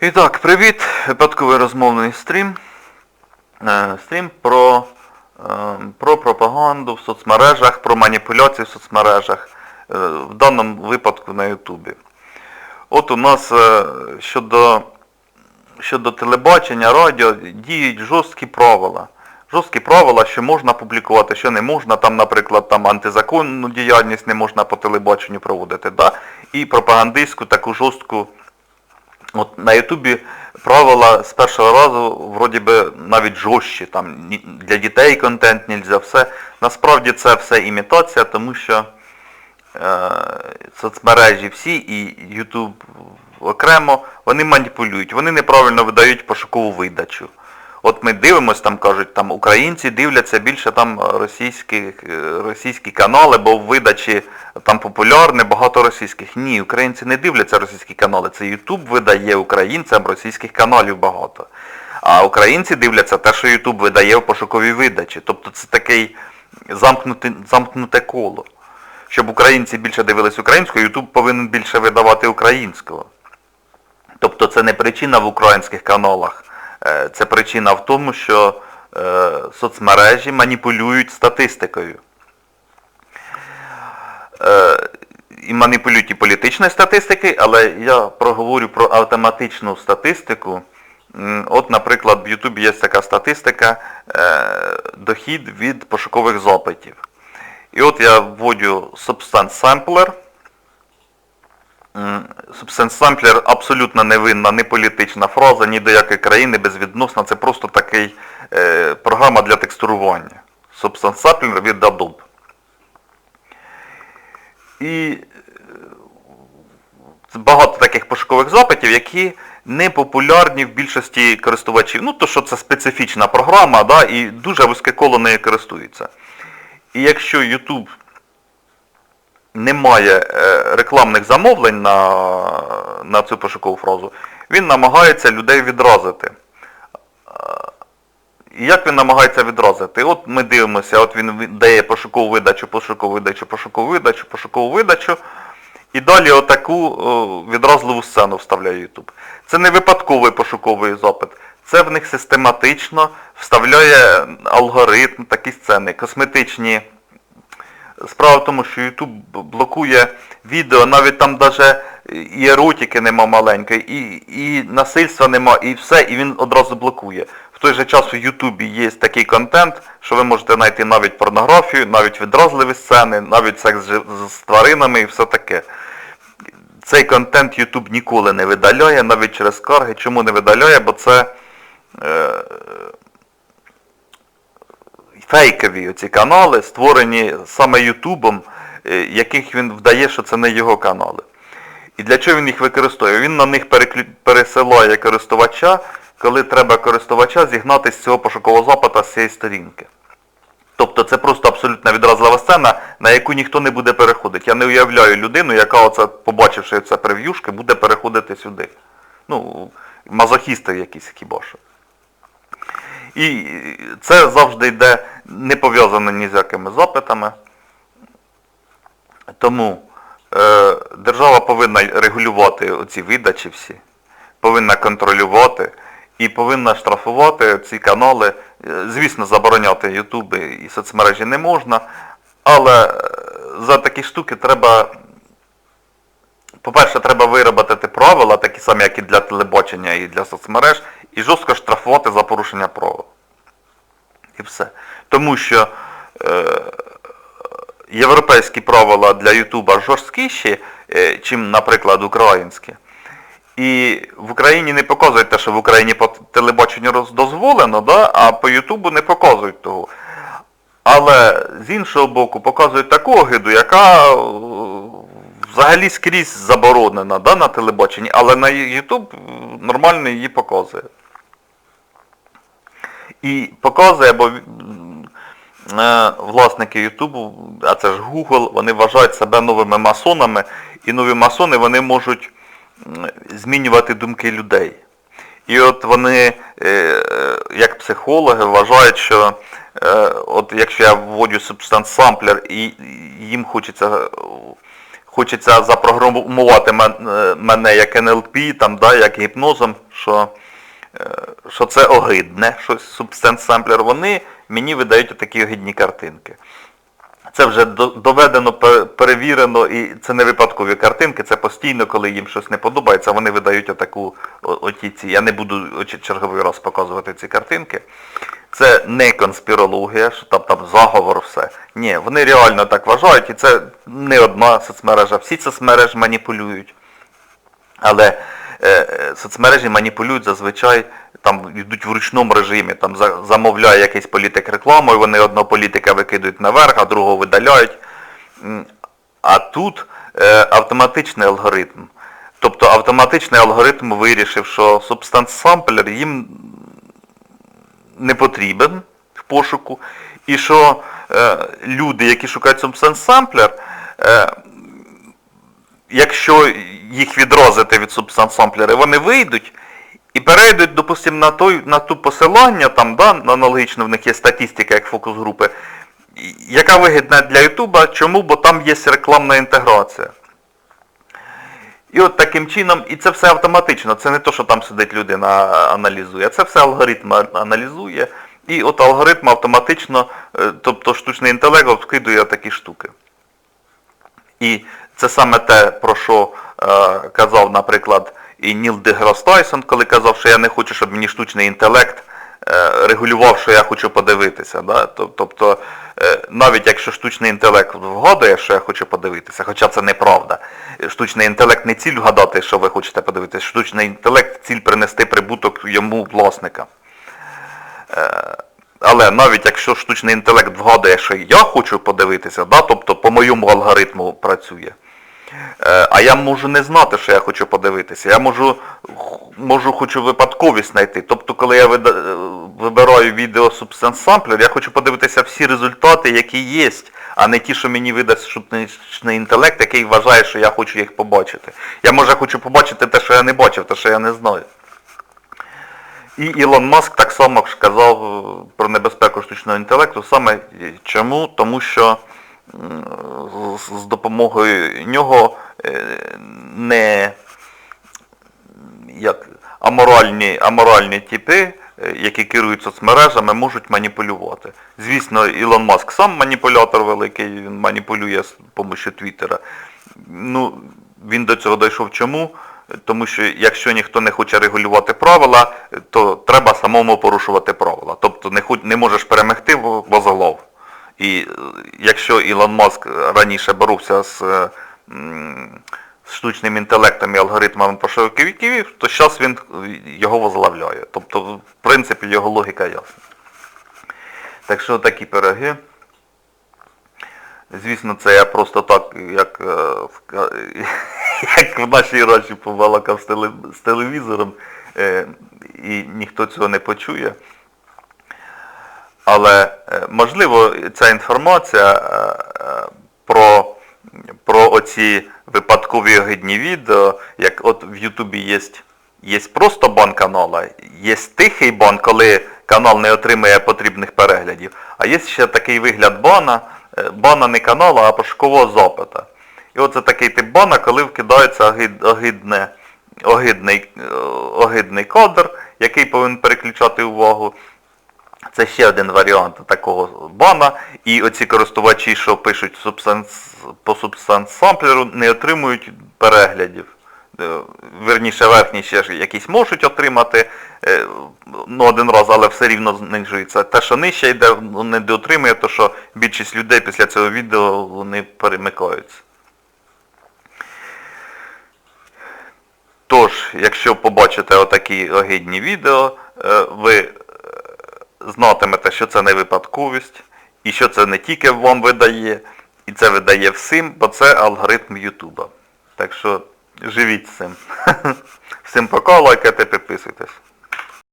І так, привіт! Випадковий розмовний стрім. Е, Стрім про, е, про пропаганду в соцмережах, про маніпуляції в соцмережах, е, в даному випадку на Ютубі. От у нас щодо, щодо телебачення, радіо діють жорсткі правила. Жорсткі правила, що можна публікувати, що не можна, там, наприклад, там антизаконну діяльність не можна по телебаченню проводити, да? і пропагандистську таку жорстку От на Ютубі правила з першого разу вроді би навіть жорстчі, там для дітей контент нельзя, все. Насправді це все імітація, тому що е, соцмережі всі і Ютуб окремо, вони маніпулюють, вони неправильно видають пошукову видачу. От ми дивимося, там кажуть, там українці дивляться більше там російські, е, російські канали, бо в видачі там популярне багато російських. Ні, українці не дивляться російські канали. Це Ютуб видає українцям російських каналів багато. А українці дивляться те, що Ютуб видає в пошуковій видачі. Тобто це такий замкнуте, замкнуте коло. Щоб українці більше дивились українською, Ютуб повинен більше видавати українського. Тобто це не причина в українських каналах. Е, Це причина в тому, що е, соцмережі маніпулюють статистикою. Е, І маніпулюють і політичною статистикою, але я проговорю про автоматичну статистику. От, наприклад, в Ютубі є така статистика дохід від пошукових запитів. І от я вводю Substance Sampler. М, Substance абсолютно невинна, не політична фраза, ні до якої країни безвідносна. Це просто такий е, програма для текстурування. Sampler від Adobe. І е, багато таких пошукових запитів, які не популярні в більшості користувачів. Ну, то що це специфічна програма, да, і дуже вузьке коло нею користується. І якщо YouTube не має е, рекламних замовлень на, на цю пошукову фразу, він намагається людей відразити. І як він намагається відразити? От ми дивимося, от він дає пошукову видачу, пошукову видачу, пошукову видачу, пошукову видачу. І далі отаку відразливу сцену вставляє YouTube. Це не випадковий пошуковий запит. Це в них систематично вставляє алгоритм, такі сцени, косметичні. Справа в тому, що YouTube блокує відео, навіть там даже і еротики нема маленької, і, і насильства нема, і все, і він одразу блокує. В той же час у Ютубі є такий контент, що ви можете знайти навіть порнографію, навіть відразливі сцени, навіть секс з тваринами і все таке. Цей контент YouTube ніколи не видаляє, навіть через скарги. Чому не видаляє? Бо це е, фейкові оці канали, створені саме Ютубом, е, яких він вдає, що це не його канали. І для чого він їх використовує? Він на них переклю... пересилає користувача, коли треба користувача зігнати з цього пошукового запита з цієї сторінки. Тобто це просто абсолютно відразлива сцена, на яку ніхто не буде переходити. Я не уявляю людину, яка оце, побачивши це прев'юшки, буде переходити сюди. Ну, мазохісти якісь хіба що. І це завжди йде не пов'язано ні з якими запитами. Тому е, держава повинна регулювати оці видачі всі, повинна контролювати і повинна штрафувати ці канали. Е, Звісно, забороняти ютуби і соцмережі не можна, але е, за такі штуки треба, по-перше, треба виробити правила, такі самі, як і для телебачення, і для соцмереж, і жорстко штрафувати за порушення правил. І все. Тому що е, європейські правила для Ютуба жорсткіші, е, чим, наприклад, українські. І в Україні не показують те, що в Україні по телебаченню дозволено, да? а по Ютубу не показують того. Але з іншого боку показують таку огиду, яка е, взагалі скрізь заборонена да, на телебаченні, але на Ютуб е, нормально її показує. І показує, бо е, власники Ютубу, а це ж Google, вони вважають себе новими масонами, і нові масони вони можуть змінювати думки людей. І от вони, е, е, як психологи, вважають, що от якщо я вводю substance sampler і їм хочеться, хочеться запрограмувати мене як НЛП, там, да, як гіпнозом, що, що це огидне, щось Substance Sampler, вони мені видають такі огидні картинки. Це вже доведено, перевірено, і це не випадкові картинки, це постійно, коли їм щось не подобається, вони видають отаку оті ці. Я не буду черговий раз показувати ці картинки. Це не конспірологія, що там, там заговор, все. Ні, вони реально так вважають, і це не одна соцмережа. Всі соцмережі маніпулюють. Але е, е, соцмережі маніпулюють зазвичай, там йдуть в ручному режимі, там замовляє якийсь політик рекламу, і вони одного політика викидують наверх, а другого видаляють. А тут е, автоматичний алгоритм. Тобто автоматичний алгоритм вирішив, що Sampler їм не потрібен в пошуку, і що е, люди, які шукають е, якщо їх відрозити від Substance вони вийдуть і перейдуть, допустимо, на, той, на ту посилання, там, да, аналогічно в них є статистика, як фокус-групи, яка вигідна для Ютуба. Чому? Бо там є рекламна інтеграція. І от таким чином, і це все автоматично, це не то, що там сидить людина аналізує, це все алгоритм аналізує. І от алгоритм автоматично, е, тобто штучний інтелект вкидує такі штуки. І це саме те, про що казав, наприклад, і Ніл Деграс Тайсон, коли казав, що я не хочу, щоб мені штучний інтелект е, регулював, що я хочу подивитися. Да? Тобто, е, навіть якщо штучний інтелект вгадує, що я хочу подивитися, хоча це неправда. Штучний інтелект не ціль вгадати, що ви хочете подивитися, штучний інтелект ціль принести прибуток йому власникам. Але навіть якщо штучний інтелект вгадує, що я хочу подивитися, да, тобто по моєму алгоритму працює, е, а я можу не знати, що я хочу подивитися. Я можу, можу хочу випадковість знайти. Тобто, коли я е, вибираю відео Sampler, я хочу подивитися всі результати, які є, а не ті, що мені видасть штучний інтелект, який вважає, що я хочу їх побачити. Я може хочу побачити те, що я не бачив, те, що я не знаю. І Ілон Маск так само ж казав е, про небезпеку штучного інтелекту. Саме е, чому? Тому що з, допомогою нього е, не як аморальні, аморальні типи, е, які керують соцмережами, можуть маніпулювати. Звісно, Ілон Маск сам маніпулятор великий, він маніпулює з допомогою Твіттера. Ну, він до цього дійшов чому? Тому що якщо ніхто не хоче регулювати правила, то треба самому порушувати правила. Тобто не, не можеш перемогти в- возглав. І е, якщо Ілон Маск раніше боровся з, е, штучним інтелектом і алгоритмами пошуковиків, то зараз він його возглавляє. Тобто, в принципі, його логіка ясна. Так що такі пироги. Звісно, це я просто так, як, е, як в нашій раші побалакав з, телевізором, і ніхто цього не почує. Але е, можливо ця інформація е, е, про, про оці випадкові огидні відео, як от в Ютубі є, є просто бан канала, є тихий бан, коли канал не отримує потрібних переглядів, а є ще такий вигляд бана, бана не канала, а пошукового запита. І оце такий тип бана, коли вкидається огид, огидне, огидний, огидний кадр, який повинен переключати увагу. Це ще один варіант такого бана. І оці користувачі, що пишуть по Sampler, не отримують переглядів. Е, Верніше верхні ще ж якісь можуть отримати е, ну, один раз, але все рівно знижується. Те, що нижче йде, ну, не доотримує, то що більшість людей після цього відео вони перемикаються. Тож, якщо побачите отакі огидні відео, е, ви знатимете, що це не випадковість, і що це не тільки вам видає, і це видає всім, бо це алгоритм Ютуба. Так що живіть з цим. Всім пока, лайкайте, підписуйтесь.